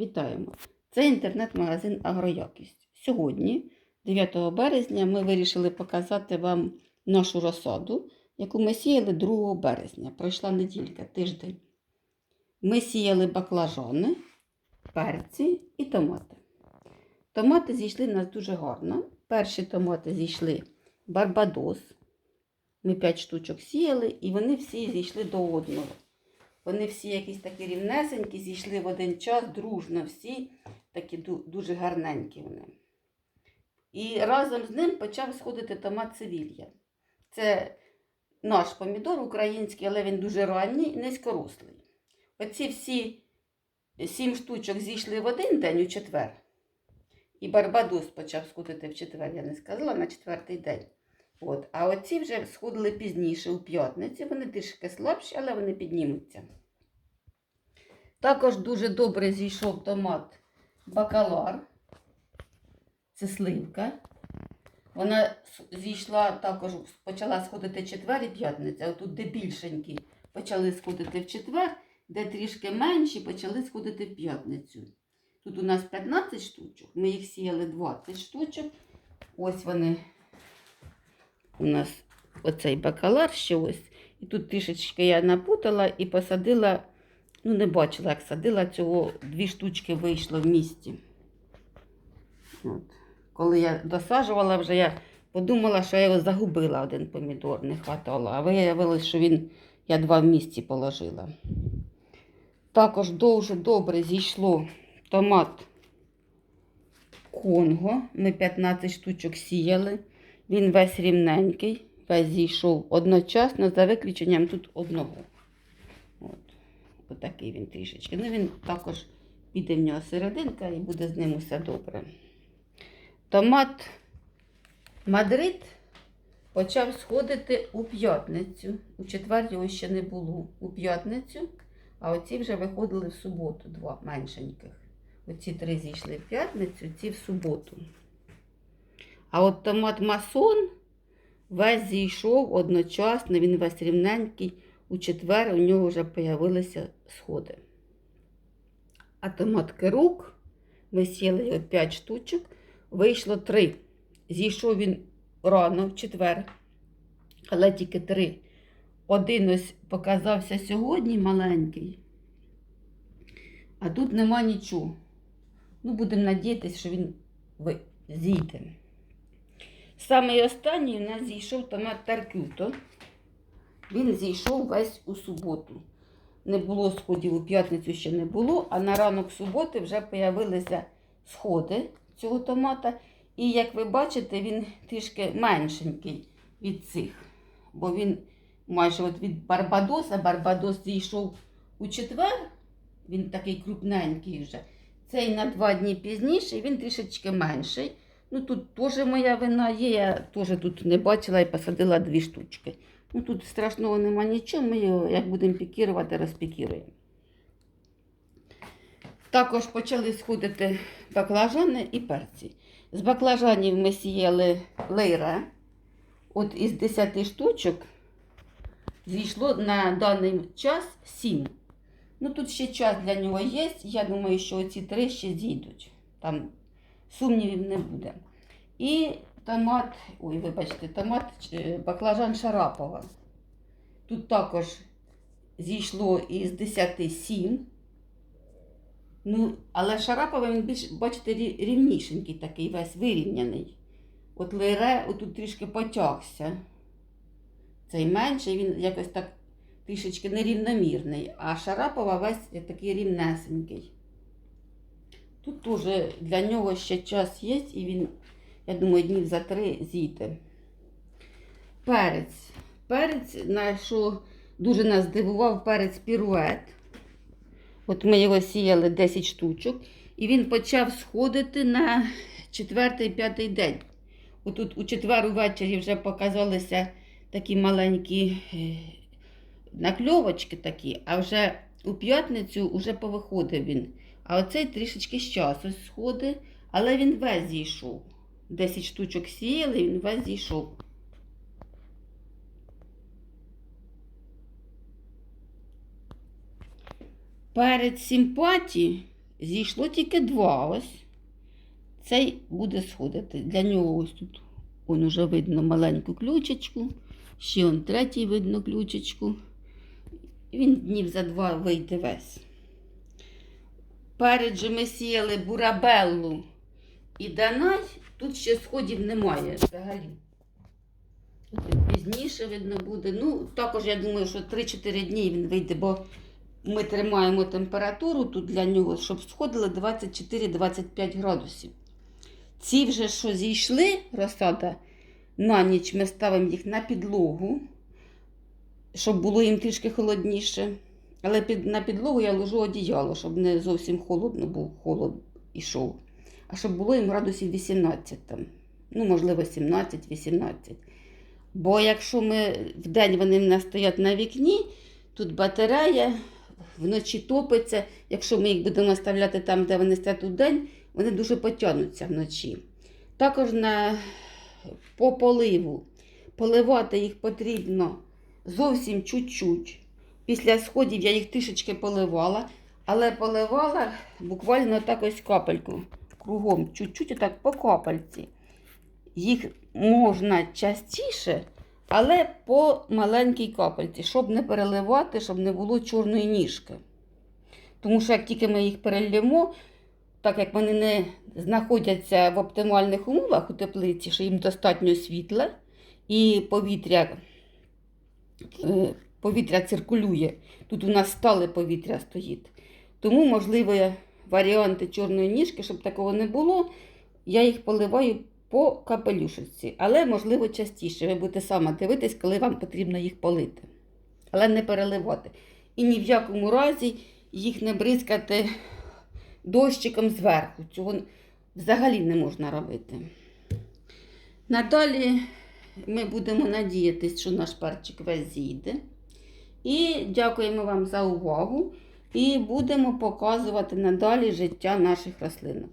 Вітаємо! Це інтернет-магазин Агроякість. Сьогодні, 9 березня, ми вирішили показати вам нашу розсаду, яку ми сіяли 2 березня. Пройшла неділька, тиждень. Ми сіяли баклажани, перці і томати. Томати зійшли в нас дуже гарно. Перші томати зійшли Барбадос. Ми 5 штучок сіяли, і вони всі зійшли до одного. Вони всі якісь такі рівнесенькі, зійшли в один час, дружно всі, такі дуже гарненькі вони. І разом з ним почав сходити томат Севілья. Це наш помідор український, але він дуже ранній низькорослий. Оці всі сім штучок зійшли в один день у четвер. І Барбадос почав сходити в четвер, я не сказала, на четвертий день. От. А оці вже сходили пізніше у п'ятницю. Вони трішки слабші, але вони піднімуться. Також дуже добре зійшов томат бакалар. Це сливка. Вона зійшла також, почала сходити четвер і п'ятниця. А тут, де більшенькі, почали сходити в четвер, де трішки менші, почали сходити в п'ятницю. Тут у нас 15 штучок, ми їх сіяли 20 штучок. Ось вони у нас оцей бакалар ще ось. І тут трішечки я напутала і посадила, ну не бачила, як садила цього, дві штучки вийшло в місті. От. Коли я досаджувала вже, я подумала, що я його загубила один помідор, не хватало. А виявилось, що він, я два в місті положила. Також дуже добре зійшло томат Конго. Ми 15 штучок сіяли. Він весь рівненький, весь зійшов одночасно, за виключенням тут одного. От. Отакий він трішечки. Ну, він також піде в нього серединка і буде з ним усе добре. Томат Мадрид почав сходити у п'ятницю. У четвер його ще не було. У п'ятницю, а оці вже виходили в суботу, два меншеньких. Оці три зійшли в п'ятницю, ці в суботу. А от томат масон весь зійшов одночасно, він весь рівненький. У четвер у нього вже з'явилися сходи. А томат керук, ми сіли його 5 штучок, вийшло 3. Зійшов він рано в четвер, але тільки 3. Один ось показався сьогодні маленький, а тут нема нічого. Ну, будемо надіятися, що він зійде. Самий останній у нас зійшов томат Таркюто. Він зійшов весь у суботу. Не було сходів у п'ятницю ще не було, а на ранок суботи вже з'явилися сходи цього томата. І як ви бачите, він трішки меншенький від цих. Бо він майже от від Барбадоса. Барбадос зійшов у четвер, він такий крупненький вже. Цей на два дні пізніше, він трішечки менший. Ну тут теж моя вина є, я теж тут не бачила і посадила дві штучки. Ну тут страшного нема нічого, ми його, як будемо пікірувати, розпікіруємо. Також почали сходити баклажани і перці. З баклажанів ми сіяли лейре. От із 10 штучок зійшло на даний час 7. Ну тут ще час для нього є. Я думаю, що оці три ще зійдуть. Там сумнівів не буде. І томат, ой, вибачте, томат е, баклажан Шарапова. Тут також зійшло із 10 7. Ну, але Шарапова він більш, бачите, рівнішенький такий, весь вирівняний. От лире отут трішки потягся. Цей менший, він якось так трішечки нерівномірний, а Шарапова весь такий рівнесенький. Тут теж для нього ще час є, і він, я думаю, днів за три зійде. Перець. Перець, на що дуже нас здивував перець пірует. От ми його сіяли 10 штучок, і він почав сходити на 4-5 день. Отут у четвер увечері вже показалися такі маленькі е, накльовочки такі, а вже у п'ятницю вже повиходив він. А оцей трішечки з часу сходить, але він весь зійшов. 10 штучок сіяли, він весь зійшов. Перець симпатії Зійшло тільки два ось. Цей буде сходити. Для нього ось тут он уже видно маленьку ключечку. Ще он третій видно ключечку. Він днів за два вийде весь. Перед же ми сіяли бурабеллу і данай. Тут ще сходів немає взагалі. Пізніше видно буде. Ну, також я думаю, що 3-4 дні він вийде, бо ми тримаємо температуру тут для нього, щоб сходили 24-25 градусів. Ці вже, що зійшли, розсада, на ніч ми ставимо їх на підлогу, щоб було їм трішки холодніше. Але під, на підлогу я ложу одіяло, щоб не зовсім холодно був холод ішов. А щоб було їм градусів 18 там. Ну, можливо, 17-18. Бо якщо ми вдень вони в нас стоять на вікні, тут батарея, вночі топиться. Якщо ми їх будемо ставляти там, де вони стоять у день, вони дуже потягнуться вночі. Також на, по поливу. Поливати їх потрібно зовсім чуть-чуть. Після сходів я їх трішечки поливала, але поливала буквально так ось капельку. Кругом, чуть-чуть, отак по капельці. Їх можна частіше, але по маленькій капельці, щоб не переливати, щоб не було чорної ніжки. Тому що як тільки ми їх перельємо, так як вони не знаходяться в оптимальних умовах у теплиці, що їм достатньо світла і повітря, е, повітря циркулює. Тут у нас стале повітря стоїть. Тому, можливо, варіанти чорної ніжки, щоб такого не було, я їх поливаю по капелюшечці. Але, можливо, частіше. Ви будете саме дивитись, коли вам потрібно їх полити. Але не переливати. І ні в якому разі їх не бризкати дощиком зверху. Цього взагалі не можна робити. Надалі ми будемо надіятися, що наш перчик весь зійде. І дякуємо вам за увагу. І будемо показувати надалі життя наших рослинок.